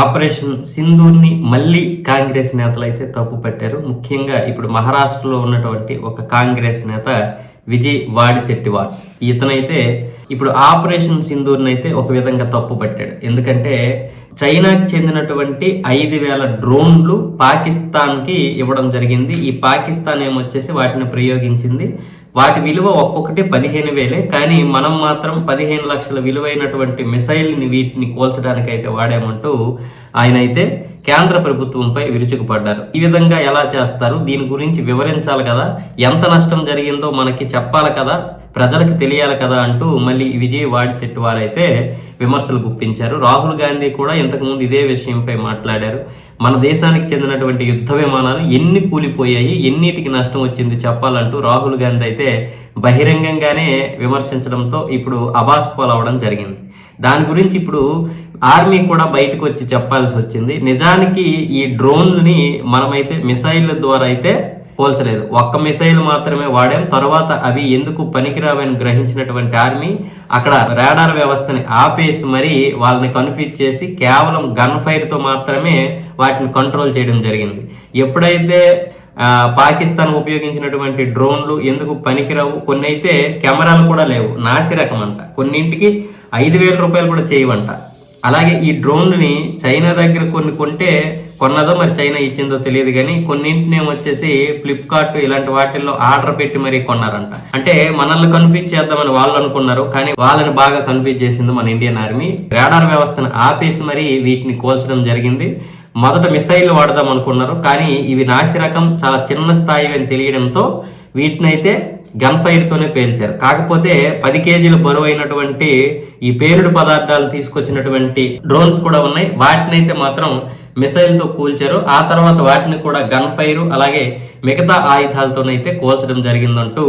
Operation సింధూర్ని మళ్ళీ కాంగ్రెస్ నేతలు అయితే తప్పు పట్టారు. ముఖ్యంగా ఇప్పుడు మహారాష్ట్రలో ఉన్నటువంటి ఒక కాంగ్రెస్ నేత విజయ్ వాడిశెట్టివార్. ఇతనైతే ఇప్పుడు ఆపరేషన్ సింధూర్ని అయితే ఒక విధంగా తప్పు పట్టాడు. ఎందుకంటే చైనాకి చెందినటువంటి ఐదు వేల డ్రోన్లు పాకిస్తాన్కి ఇవ్వడం జరిగింది. ఈ పాకిస్తాన్ ఏమొచ్చేసి వాటిని ప్రయోగించింది. వాటి విలువ ఒక్కొక్కటి పదిహేను వేలే కానీ మనం మాత్రం పదిహేను లక్షల విలువైనటువంటి మిసైల్ని వీటిని కోల్చడానికి అయితే వాడామంటూ ఆయన అయితే కేంద్ర ప్రభుత్వంపై విరుచుకుపడ్డారు. ఈ విధంగా ఎలా చేస్తారు? దీని గురించి వివరించాలి కదా. ఎంత నష్టం జరిగిందో మనకి చెప్పాలి కదా. ప్రజలకు తెలియాలి కదా అంటూ మళ్ళీ విజయ్ వాడిశెట్టి వారైతే విమర్శలు గుప్పించారు. రాహుల్ గాంధీ కూడా ఇంతకుముందు ఇదే విషయంపై మాట్లాడారు. మన దేశానికి చెందినటువంటి యుద్ధ విమానాలు ఎన్ని కూలిపోయాయి ఎన్నిటికి నష్టం వచ్చింది చెప్పాలంటూ రాహుల్ గాంధీ అయితే బహిరంగంగానే విమర్శించడంతో ఇప్పుడు అబాస్ పాలవడం జరిగింది. దాని గురించి ఇప్పుడు ఆర్మీ కూడా బయటకు వచ్చి చెప్పాల్సి వచ్చింది. నిజానికి ఈ డ్రోన్లని మనమైతే మిసైల్ ద్వారా అయితే పోల్చలేదు. ఒక్క మిసైల్ మాత్రమే వాడాం. తర్వాత అవి ఎందుకు పనికిరావని గ్రహించినటువంటి ఆర్మీ అక్కడ రాడార్ వ్యవస్థని ఆపేసి మరి వాళ్ళని కన్ఫ్యూజ్ చేసి కేవలం గన్ ఫైర్తో మాత్రమే వాటిని కంట్రోల్ చేయడం జరిగింది. ఎప్పుడైతే పాకిస్తాన్ ఉపయోగించినటువంటి డ్రోన్లు ఎందుకు పనికిరావు కొన్ని అయితే కెమెరాలు కూడా లేవు. నాసి రకం అంట కొన్నింటికి ఐదు వేల రూపాయలు కూడా చేయవంట. అలాగే ఈ డ్రోన్లని చైనా దగ్గర కొన్ని కొంటే కొన్నదో మరి చైనా ఇచ్చిందో తెలియదు కానీ కొన్నింటిని వచ్చేసి ఫ్లిప్కార్ట్ ఇలాంటి వాటిల్లో ఆర్డర్ పెట్టి మరీ కొన్నారంట. అంటే మనల్ని కన్ఫ్యూజ్ చేద్దామని వాళ్ళు అనుకున్నారు కానీ వాళ్ళని బాగా కన్ఫ్యూజ్ చేసింది మన ఇండియన్ ఆర్మీ. రాడార్ వ్యవస్థను ఆపేసి మరీ వీటిని కోల్చడం జరిగింది. మొదట మిసైల్ వాడదాం అనుకున్నారు కానీ ఇవి నాసి రకం చాలా చిన్న స్థాయి అని తెలియడంతో వీటినైతే గన్ ఫైర్తోనే పేల్చారు. కాకపోతే పది కేజీల బరువు అయినటువంటి ఈ పేలుడు పదార్థాలు తీసుకొచ్చినటువంటి డ్రోన్స్ కూడా ఉన్నాయి. వాటినైతే మాత్రం మిసైల్తో కూల్చారు. ఆ తర్వాత వాటిని కూడా గన్ ఫైర్ అలాగే మిగతా ఆయుధాలతోనైతే కూల్చడం జరిగిందంటూ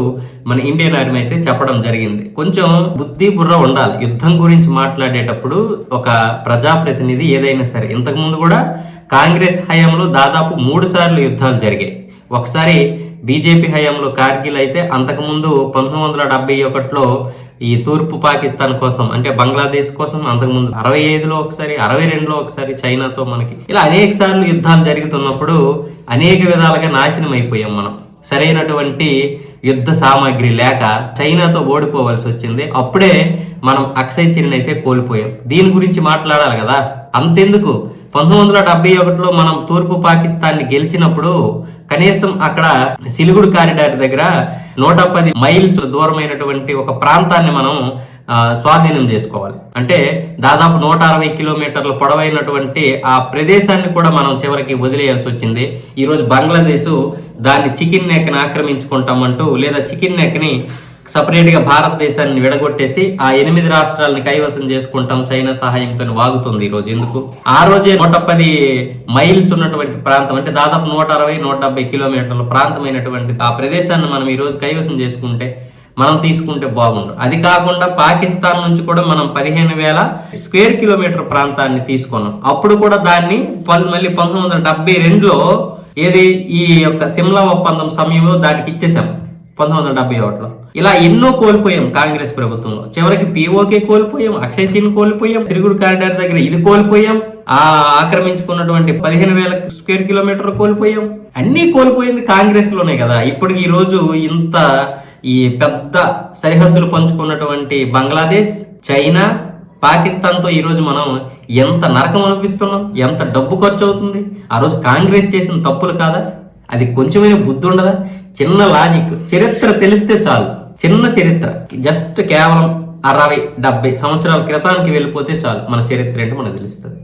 మన ఇండియన్ ఆర్మీ అయితే చెప్పడం జరిగింది. కొంచెం బుద్ధి బుర్ర ఉండాలి. యుద్ధం గురించి మాట్లాడేటప్పుడు ఒక ప్రజాప్రతినిధి ఏదైనా సరే ఇంతకుముందు కూడా కాంగ్రెస్ హయాంలో దాదాపు మూడు సార్లు యుద్ధాలు జరిగాయి. ఒకసారి బీజేపీ హయాంలో కార్గిల్ అయితే అంతకుముందు పంతొమ్మిది వందల డెబ్బై ఒకటిలో ఈ తూర్పు పాకిస్తాన్ కోసం అంటే బంగ్లాదేశ్ కోసం అంతకుముందు అరవై ఐదులో ఒకసారి అరవై రెండులో ఒకసారి చైనాతో మనకి ఇలా అనేక సార్లు యుద్ధాలు జరుగుతున్నప్పుడు అనేక విధాలుగా నాశనం అయిపోయాం మనం. సరైనటువంటి యుద్ధ సామాగ్రి లేక చైనాతో ఓడిపోవలసి వచ్చింది. అప్పుడే మనం అక్షయ్ చిన్ అయితే కోల్పోయాం. దీని గురించి మాట్లాడాలి కదా? అంతెందుకు? పంతొమ్మిది వందల డెబ్బై ఒకటిలో మనం తూర్పు పాకిస్తాన్ని గెలిచినప్పుడు కనీసం అక్కడ సిలిగుడు కారిడార్ దగ్గర నూట పది మైల్స్ దూరమైనటువంటి ఒక ప్రాంతాన్ని మనం స్వాధీనం చేసుకోవాలి. అంటే దాదాపు నూట అరవై కిలోమీటర్ల పొడవైనటువంటి ఆ ప్రదేశాన్ని కూడా మనం చివరికి వదిలేయాల్సి వచ్చింది. ఈరోజు బంగ్లాదేశ్ దాన్ని చికెన్ నెక్ని ఆక్రమించుకుంటామంటూ లేదా చికెన్ నెక్ని సపరేట్గా భారతదేశాన్ని విడగొట్టేసి ఆ ఎనిమిది రాష్ట్రాలను కైవసం చేసుకుంటాం చైనా సహాయంతో వాగుతుంది ఈరోజు. ఎందుకు? ఆ రోజే నూట పది మైల్స్ ఉన్నటువంటి ప్రాంతం అంటే దాదాపు నూట అరవై నూట డెబ్బై కిలోమీటర్ల ప్రాంతమైనటువంటి ఆ ప్రదేశాన్ని మనం ఈరోజు కైవసం చేసుకుంటే మనం తీసుకుంటే బాగుండు. అది కాకుండా పాకిస్తాన్ నుంచి కూడా మనం పదిహేను వేల స్క్వేర్ కిలోమీటర్ ప్రాంతాన్ని తీసుకున్నాం. అప్పుడు కూడా దాన్ని మళ్ళీ పంతొమ్మిది వందల డెబ్బై రెండులో ఏది? ఈ యొక్క సిమ్లా ఒప్పందం సమయంలో దానికి ఇచ్చేసాం పంతొమ్మిది వందల డెబ్బై ఒకటిలో. ఇలా ఎన్నో కోల్పోయాం కాంగ్రెస్ ప్రభుత్వంలో. చివరికి పిఓకే కోల్పోయాం అక్షయ్ సీన్ కోల్పోయాం సిరుగుడు కారిడార్ దగ్గర ఇది కోల్పోయాం ఆ ఆక్రమించుకున్నటువంటి పదిహేను వేల స్క్వేర్ కిలోమీటర్ కోల్పోయాం. అన్నీ కోల్పోయింది కాంగ్రెస్లోనే కదా. ఇప్పటికి ఈ రోజు ఇంత ఈ పెద్ద సరిహద్దులు పంచుకున్నటువంటి బంగ్లాదేశ్ చైనా పాకిస్తాన్తో ఈరోజు మనం ఎంత నరకం అనిపిస్తున్నాం ఎంత డబ్బు ఖర్చు అవుతుంది ఆ రోజు కాంగ్రెస్ చేసిన తప్పులు కాదా? అది కొంచెమైనా బుద్ధి ఉండదా? చిన్న లాజిక్ చరిత్ర తెలిస్తే చాలు. చిన్న చరిత్ర. జస్ట్ కేవలం అరవై డెబ్బై సంవత్సరాల క్రితానికి వెళ్ళిపోతే చాలు. మన చరిత్ర ఏంటో మనకు తెలుస్తుంది.